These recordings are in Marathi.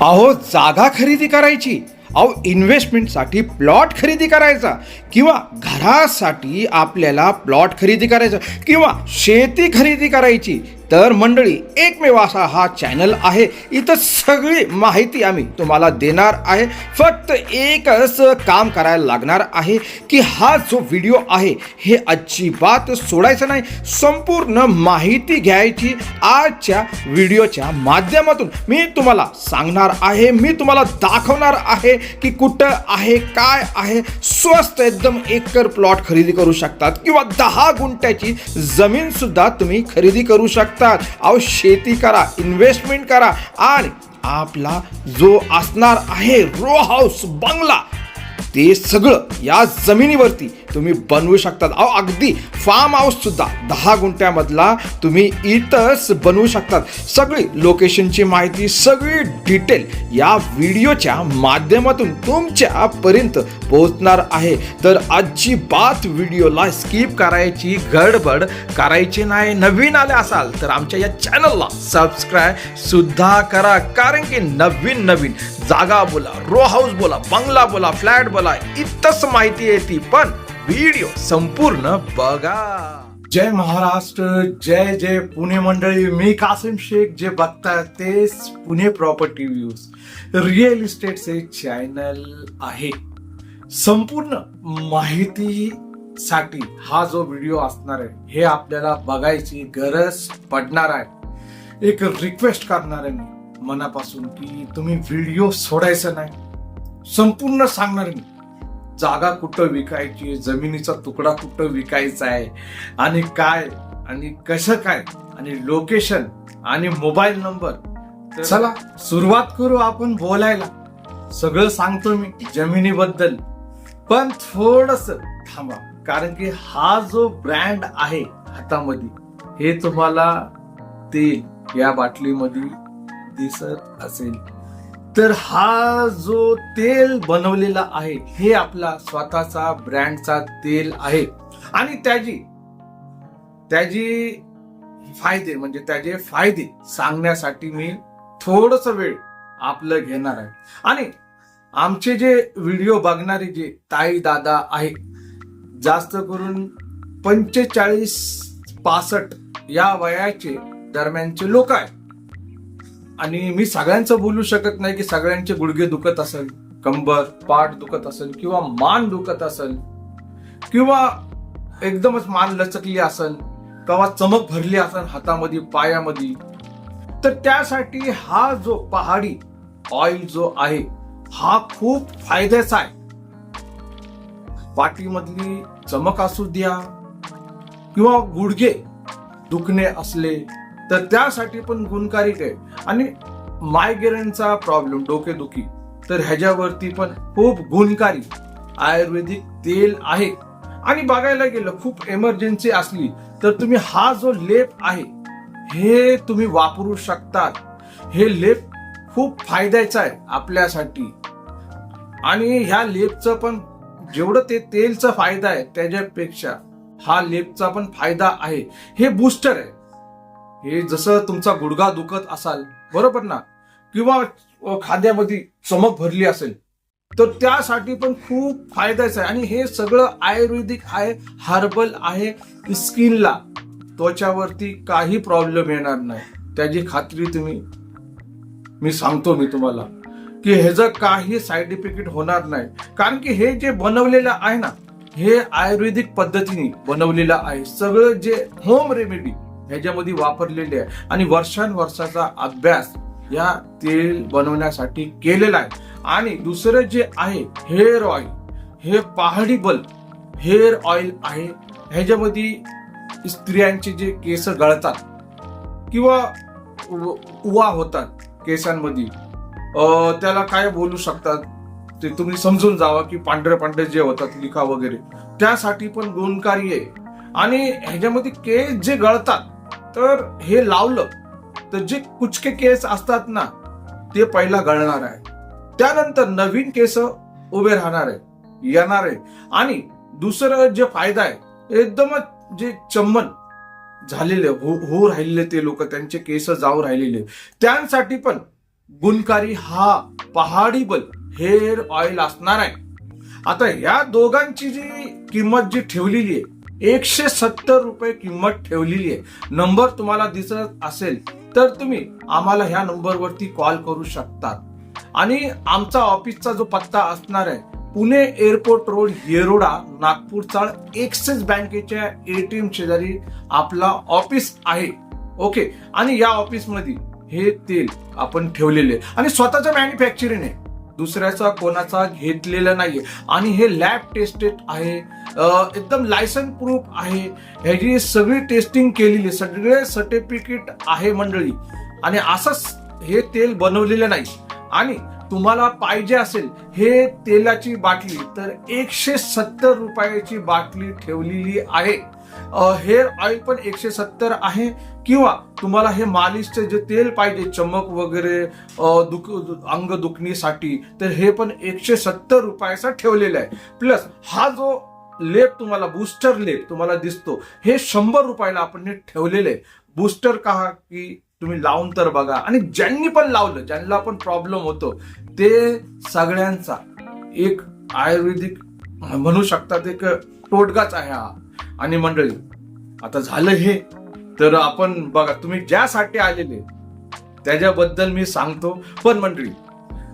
अहो जागा खरेदी करायची. अहो इन्व्हेस्टमेंटसाठी प्लॉट खरेदी करायचा. किंवा घरासाठी आपल्याला प्लॉट खरेदी करायचा. किंवा शेती खरेदी करायची. तर मंडळी एकमेव असा हा चॅनल आहे. इथं सगळी माहिती आम्ही तुम्हाला देणार आहे. फक्त एकच काम करायला लागणार आहे की हा जो व्हिडिओ आहे हे अजिबात सोडायचं नाही. संपूर्ण माहिती घ्यायची आजच्या व्हिडिओच्या माध्यमातून. मी तुम्हाला सांगणार आहे मी तुम्हाला दाखवणार आहे की कुठं आहे काय आहे. स्वस्त एकदम एकर प्लॉट खरेदी करू शकतात किंवा दहा गुंठ्याची जमीनसुद्धा तुम्ही खरेदी करू शकता. लागतात. अहो शेती करा इन्व्हेस्टमेंट करा आणि आपला जो असणार आहे रो हाऊस बंगला ते सगळं या जमिनीवरती तुम्ही बनवू शकतात. अहो अगदी फार्म हाऊस सुद्धा दहा गुंठ्यामधला तुम्ही इथंच बनवू शकतात. सगळी लोकेशनची माहिती सगळी डिटेल या व्हिडिओच्या माध्यमातून तुमच्यापर्यंत पोहोचणार आहे. तर अजिबात व्हिडिओला स्किप करायची गडबड करायची नाही. नवीन आले असाल तर आमच्या या चॅनलला सबस्क्राईब सुद्धा करा. कारण की नवीन नवीन जागा बोला रो हाऊस बोला बंगला बोला फ्लॅट बोला इतकंच माहिती येते पण व्हिडिओ संपूर्ण बघा. जय महाराष्ट्र जय जय पुणे मंडळी. मी कासिम शेख जे बघताय ते पुणे प्रॉपर्टी व्ह्यूज. रिअल इस्टेटचे चॅनल आहे. संपूर्ण माहिती साठी हा जो व्हिडिओ असणार आहे हे आपल्याला बघायची गरज पडणार आहे. एक रिक्वेस्ट करणार आहे मी मनापासून की तुम्ही व्हिडिओ सोडायचा नाही. संपूर्ण सांगणार मी. जागा कुठं विकायची? जमिनीचा तुकडा कुठं विकायचा आहे? आणि काय? आणि कसं काय? आणि लोकेशन आणि मोबाईल नंबर चला सुरुवात करू आपण बोलायला. सगळं सांगतो मी जमिनीबद्दल. पण थोडस थांबा कारण की हा जो ब्रँड आहे हातामध्ये हे तुम्हाला तेल या बाटलीमध्ये दिसत असेल. तर हा जो तेल बनवलेला आहे हे आपला स्वतःचा ब्रँडचा तेल आहे. आणि त्याची त्याची फायदे म्हणजे त्याचे फायदे सांगण्यासाठी मी थोडस वेळ आपलं घेणार आहे. आणि आमचे जे व्हिडिओ बघणारे जे ताई दादा आहे जास्त करून पंचेचाळीस पासष्ट या वयाचे दरम्यानचे लोक आहेत. आणि मी सगळ्यांचं बोलू शकत नाही की सगळ्यांचे गुडघे दुखत असेल कंबर पाठ दुखत असेल किंवा मान दुखत असेल किंवा एकदमच मान लचकली असेल किंवा चमक भरली असेल हातामध्ये पायामध्ये तर त्यासाठी हा जो पहाडी ऑइल जो आहे हा खूप फायद्याचा आहे. पाठीमधली चमक असू द्या किंवा गुडघे दुखणे असले तर त्यासाठी पण गुणकारिक आहे आणि मायग्रेनचा प्रॉब्लेम डोकेदुखी तर ह्याच्यावरती पण खूप गुणकारी. आयुर्वेदिक तेल आहे. आणि बघायला गेलं खूप एमर्जन्सी असली तर तुम्ही हा जो लेप आहे हे तुम्ही वापरू शकतात. हे लेप खूप फायद्याचा आहे आपल्यासाठी. आणि ह्या लेपचं पण जेवढं ते तेलचा फायदा आहे त्याच्यापेक्षा हा लेपचा पण फायदा आहे. हे बूस्टर आहे. हे जसं तुमचा गुडघा दुखत असाल बरोबर ना? किंवा खाद्यामध्ये चमक भरली असेल तर त्यासाठी पण खूप फायद्याचं आहे. आणि हे सगळं आयुर्वेदिक आहे हर्बल आहे स्किनला. त्वचावरती काही प्रॉब्लेम येणार नाही. त्याची खात्री तुम्ही मी सांगतो मी तुम्हाला की ह्याचं काही साईड इफेक्ट होणार नाही. कारण की हे जे बनवलेलं आहे ना हे आयुर्वेदिक पद्धतीने बनवलेलं आहे. सगळं जे होम रेमेडी ह्याच्यामध्ये वापरलेले आहे. आणि वर्षानुवर्षाचा अभ्यास या तेल बनवण्यासाठी केलेला आहे. आणि दुसरं जे आहे हेअर ऑइल हे पहाडी बल्ब हेअर ऑइल आहे. ह्याच्यामध्ये स्त्रियांचे जे केस गळतात किंवा उवा होतात केसांमध्ये त्याला काय बोलू शकतात ते तुम्ही समजून जावा की पांढरे पांढरे जे होतात लिखा वगैरे. त्यासाठी पण गुणकारी आहे. आणि ह्याच्यामध्ये केस जे गळतात तर हे लावलं तर जे कुचके केस असतात ना ते पहिला गळणार आहे. त्यानंतर नवीन केस उभे राहणार आहे येणार आहे. आणि दुसरं जे फायदा आहे एकदमच जे चम्मन झालेले हो राहिलेले ते लोक त्यांचे केस जाऊ राहिलेले. त्यांसाठी पण गुणकारी हा पहाडीबल हेअर ऑइल असणार आहे. आता या दोघांची जी किंमत जी ठेवलेली आहे एकशे सत्तर रुपये किंमत ठेवलेली आहे. नंबर तुम्हाला दिसत असेल तर तुम्ही आम्हाला ह्या नंबरवरती कॉल करू शकतात. आणि आमचा ऑफिसचा जो पत्ता असणार आहे Pune airport road Yerawada Nagpur Chawl Axis बँकेच्या एटीएम शेजारी आपला ऑफिस आहे. ओके? आणि या ऑफिसमध्ये हे तेल आपण ठेवलेले आणि स्वतःचं मॅन्युफॅक्चरिंग आहे. दुसऱ्याचा कोणाचा घेतलेला नाहीये. आणि हे लॅब टेस्टेड आहे. एकदम लायसन प्रूफ आहे. ह्याची सगळी टेस्टिंग केलेली सगळे सर्टिफिकेट आहे मंडळी. आणि असंच हे तेल बनवलेलं नाही. आणि तुम्हाला पाहिजे असेल हे तेलाची बाटली तर एकशे सत्तर रुपयाची बाटली ठेवलेली आहे. हेअर ऑइल पण एकशे सत्तर आहे. किंवा तुम्हाला हे मालिशचे जे तेल पाहिजे चमक वगैरे दुख अंग दुखणीसाठी तर हे पण एकशे सत्तर रुपयाचा ठेवलेलं आहे. प्लस हा जो लेप तुम्हाला बूस्टर लेप तुम्हाला दिसतो हे शंभर रुपयाला आपण हे ठेवलेलं आहे. बूस्टर का की तुम्ही लावून तर बघा. आणि ज्यांनी पण लावलं ज्यांना पण प्रॉब्लेम होतो ते सगळ्यांचा एक आयुर्वेदिक म्हणू शकतात एक तोडगाच आहे हा. आणि मंडळी आता झालं हे. तर आपण बघा तुम्ही ज्यासाठी आलेले त्याच्याबद्दल मी सांगतो. पण मंडळी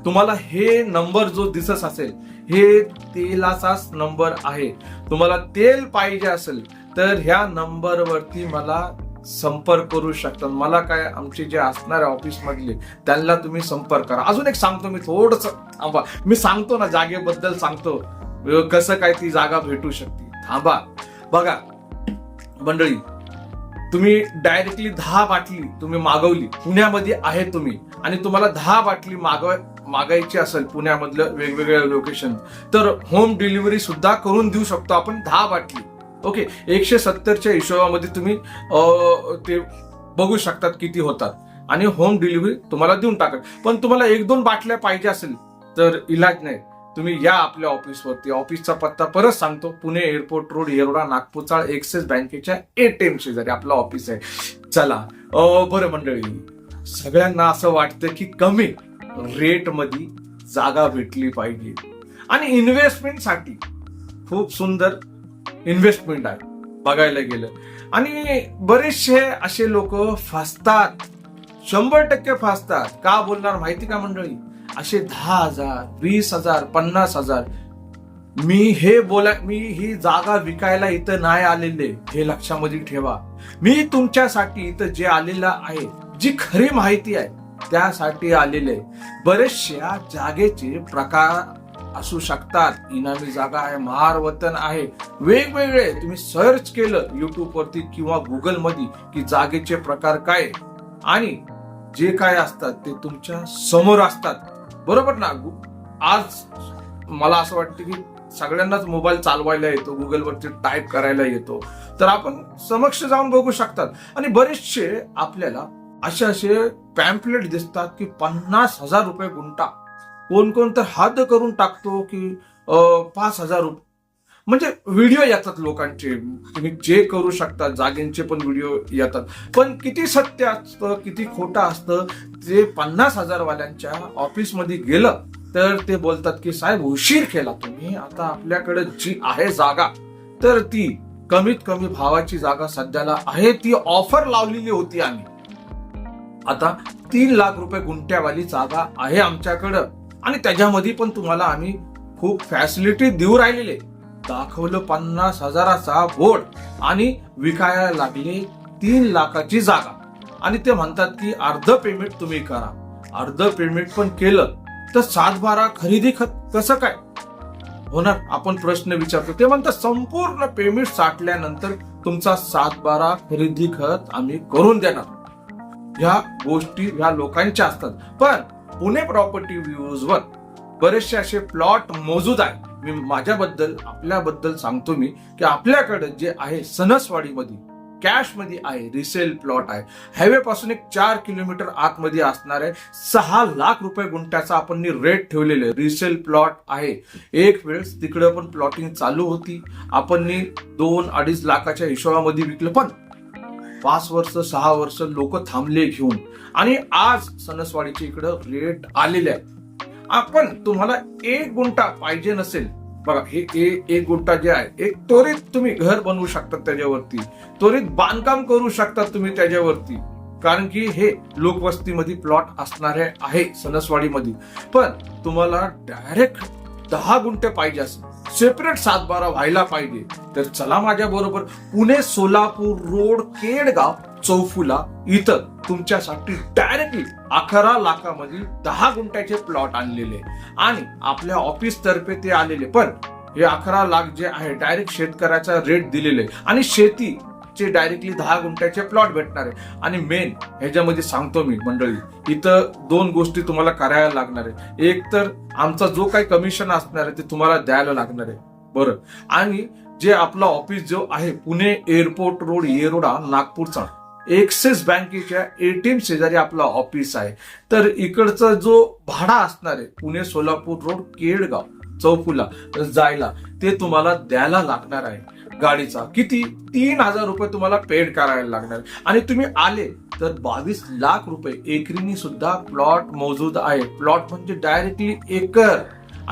तुम्हाला हे नंबर जो दिसत असेल हे तेलाचाच नंबर आहे. तुम्हाला तेल पाहिजे असेल तर ह्या नंबरवरती मला संपर्क करू शकतात मला काय आमचे जे असणारे ऑफिस मधले त्यांना तुम्ही संपर्क करा. अजून एक सांगतो मी थोडस. थांबा. मी सांगतो ना जागेबद्दल सांगतो. कसं काय ती जागा भेटू शकते? थांबा. बघा मंडळी तुम्ही डायरेक्टली दहा बाटली तुम्ही मागवली पुण्यामध्ये आहे तुम्ही. आणि तुम्हाला दहा बाटली मागव मागायची असेल पुण्यामधलं वेगवेगळ्या लोकेशन तर होम डिलिव्हरी सुद्धा करून देऊ शकतो आपण दहा बाटली. ओके एकशे सत्तरच्या हिशोबामध्ये तुम्ही ते बघू शकतात किती होतात. आणि होम डिलिव्हरी तुम्हाला देऊन टाकत. पण तुम्हाला एक दोन बाटल्या पाहिजे असेल तर इलाज नाही. तुम्ही या आपल्या ऑफिसवरती. ऑफिसचा पत्ता परत सांगतो. Pune airport road Yerawada Nagpur Chawl Axis बँकेच्या एटीएम शेजारी आपलं ऑफिस आहे. चला. बरं मंडळी सगळ्यांना असं वाटतं की कमी रेटमध्ये जागा भेटली पाहिजे. आणि इन्व्हेस्टमेंटसाठी खूप सुंदर इन्व्हेस्टमेंट आहे बघायला गेलं. आणि बरेचसे असे लोक फसतात. शंभर टक्के फसतात. का बोलणार? माहिती का मंडळी? असे दहा हजार वीस हजार पन्नास हजार. मी हे बोला मी ही जागा विकायला इथं नाही आलेले हे लक्षामध्ये ठेवा. मी तुमच्यासाठी इथं जे आलेलं आहे जी खरी माहिती आहे त्यासाठी आलेले. बरेचशा जागेचे प्रकार असू शकतात. इनामी जागा आहे महार वतन आहे. वेगवेगळे तुम्ही सर्च केलं युट्यूब वरती किंवा गुगलमध्ये की जागेचे प्रकार काय. आणि जे काय असतात ते तुमच्यासमोर असतात. बरोबर ना? आज मला असं वाटतं की सगळ्यांनाच मोबाईल चालवायला येतो गुगलवरती टाईप करायला येतो. तर आपण समक्ष जाऊन बघू शकतात. आणि बरेचसे आपल्याला असे असे पॅम्पलेट दिसतात की पन्नास हजार रुपये गुंटा कोण कोण तर हद करून टाकतो की पाच हजार रुपये म्हणजे व्हिडिओ येतात लोकांचे. तुम्ही जे करू शकता जागेंचे पण व्हिडिओ येतात. पण किती सत्य असतं किती खोटं असतं ते पन्नास हजारवाल्यांच्या ऑफिसमध्ये गेलं तर ते बोलतात की साहेब उशीर केला तुम्ही. आता आपल्याकडे जी आहे जागा तर ती कमीत कमी भावाची जागा सध्याला आहे. ती ऑफर लावलेली होती आम्ही. आता तीन लाख रुपये गुंट्यावाली जागा आहे आमच्याकडं. आणि त्याच्यामध्ये पण तुम्हाला आम्ही खूप फॅसिलिटी देऊ राहिलेले. दाखवलं पन्नास हजाराचा बोर्ड आणि विकायला लागले तीन लाखाची जागा. आणि ते म्हणतात की अर्ध पेमेंट तुम्ही करा. अर्ध पेमेंट पण केलं तर सात बारा खरेदी खत कसं काय? होणार आपण प्रश्न विचारतो. ते म्हणतात संपूर्ण पेमेंट साठल्यानंतर तुमचा सात बारा खरेदी खत आम्ही करून देणार. ह्या गोष्टी ह्या लोकांच्या असतात. पण पुणे प्रॉपर्टी व्ह्यूज वर बरेचसे असे प्लॉट मोजूद आहेत. मी माझ्याबद्दल आपल्याबद्दल सांगतो मी की आपल्याकडे जे आहे सणसवाडीमध्ये कॅशमध्ये आहे रिसेल प्लॉट आहे. हायवे पासून एक चार किलोमीटर आतमध्ये असणार आहे सहा लाख रुपये गुंठ्याचा आपण रेट ठेवलेले रिसेल प्लॉट आहे. एक वेळेस तिकडं पण प्लॉटिंग चालू होती. आपण दोन अडीच लाखाच्या हिशोबामध्ये विकलं. पण पाच वर्ष सहा वर्ष लोक थांबले घेऊन. आणि आज सणसवाडीच्या इकडं रेट आलेले आहे आपण तुम्हाला एक गुंटा पाहिजे नसेल. बघा हे एक गुंटा जे आहे एक त्वरित तुम्ही घर बनवू शकता त्याच्यावरती. त्वरित बांधकाम करू शकता तुम्ही त्याच्यावरती. कारण की हे लोकवस्तीमध्ये प्लॉट असणारे आहे सणसवाडीमध्ये. पण तुम्हाला डायरेक्ट दहा गुंठे पाहिजे असेल. सेपरेट सातबारा व्हायला पाहिजे. तर चला माझ्या बरोबर पुणे सोलापूर रोड केडगाव चौफुला इथं तुमच्यासाठी डायरेक्टली अकरा लाखामध्ये दहा गुंठ्याचे प्लॉट आणलेले. आणि आपल्या ऑफिस तर्फे ते आलेले. पण हे अकरा लाख जे आहे डायरेक्ट शेतकऱ्याचा रेट दिलेले. आणि शेती चे डायरेक्टली दहा गुंठ्याचे प्लॉट भेटणार आहे. आणि मेन ह्याच्यामध्ये सांगतो मी मंडळी इथं दोन गोष्टी तुम्हाला करायला लागणार आहे. एक तर आमचा जो काही कमिशन असणार आहे ते तुम्हाला द्यायला लागणार आहे. बरं. आणि जे आपला ऑफिस जो आहे पुणे एअरपोर्ट रोड येरोडा नागपूरचा एक्सिस बँकेच्या एटीएम शेजारी आपला ऑफिस आहे. तर इकडचा जो भाडा असणार आहे पुणे सोलापूर रोड केडगाव चौफुला जायला ते तुम्हाला द्यायला लागणार आहे. गाडीचा किती? तीन हजार रुपये तुम्हाला पेड करायला लागणार आणि तुम्ही आले तर बावीस लाख रुपये. एकरीनी सुद्धा प्लॉट मौजूद आहे. प्लॉट म्हणजे डायरेक्टली एकर.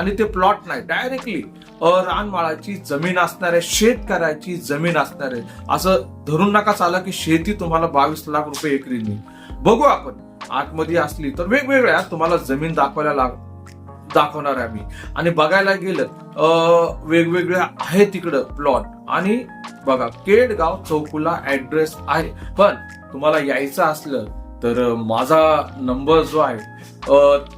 आणि ते प्लॉट नाही. डायरेक्टली रानमाळाची जमीन असणार आहे शेतकऱ्याची जमीन असणार आहे. असं धरून नका चाला की शेती तुम्हाला बावीस लाख रुपये एकरीनी बघू आपण आतमध्ये असली तर वेगवेगळ्या तुम्हाला जमीन दाखवायला लाग दाखवणार आहे आम्ही. आणि बघायला गेलं वेगवेगळ्या वेगवेगळे आहे तिकडं प्लॉट आणि बघा केडगाव चौकुला ऍड्रेस आहे. पण तुम्हाला यायचं असलं तर माझा नंबर जो आहे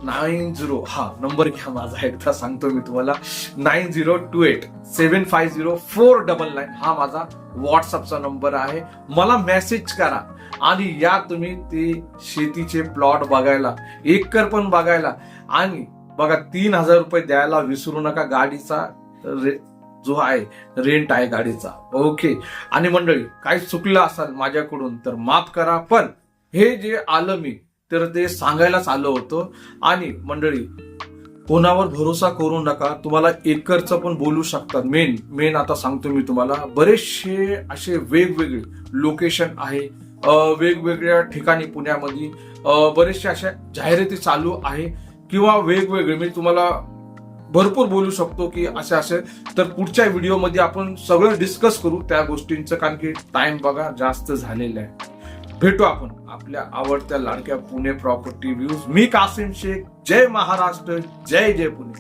नाईन झिरो हा नंबर घ्या माझा एकदा सांगतो मी तुम्हाला. Nine zero two eight seven five zero four double nine हा माझा व्हॉट्सअपचा नंबर आहे. मला मेसेज करा आणि या तुम्ही ते शेतीचे प्लॉट बघायला एकर पण बघायला. आणि बघा तीन हजार रुपये द्यायला विसरू नका गाडीचा रे- जो आहे रेंट आहे गाडीचा. ओके आणि मंडळी काही चुकलं असाल माझ्याकडून तर माफ करा पण हे जे आलं मी तर ते सांगायलाच आलं होतं. आणि मंडळी कोणावर भरोसा करू नका. तुम्हाला एकरचं पण बोलू शकतात. मेन मेन आता सांगतो मी तुम्हाला. बरेचसे असे वेगवेगळे लोकेशन आहे. वेगवेगळ्या ठिकाणी पुण्यामध्ये. बरेचसे अशा जाहिराती चालू आहे. किंवा वेगवेगळे मी तुम्हाला भरपूर बोलू शकतो की असे असे. तर पुढच्या व्हिडिओमध्ये आपण सगळं डिस्कस करू त्या गोष्टींचं. कारण की टाइम बघा जास्त झालेला आहे. भेटू आपण आपल्या आवडत्या लाडक्या पुणे प्रॉपर्टी व्ह्यूज मी कासिम शेख. जय महाराष्ट्र. जय जय पुणे.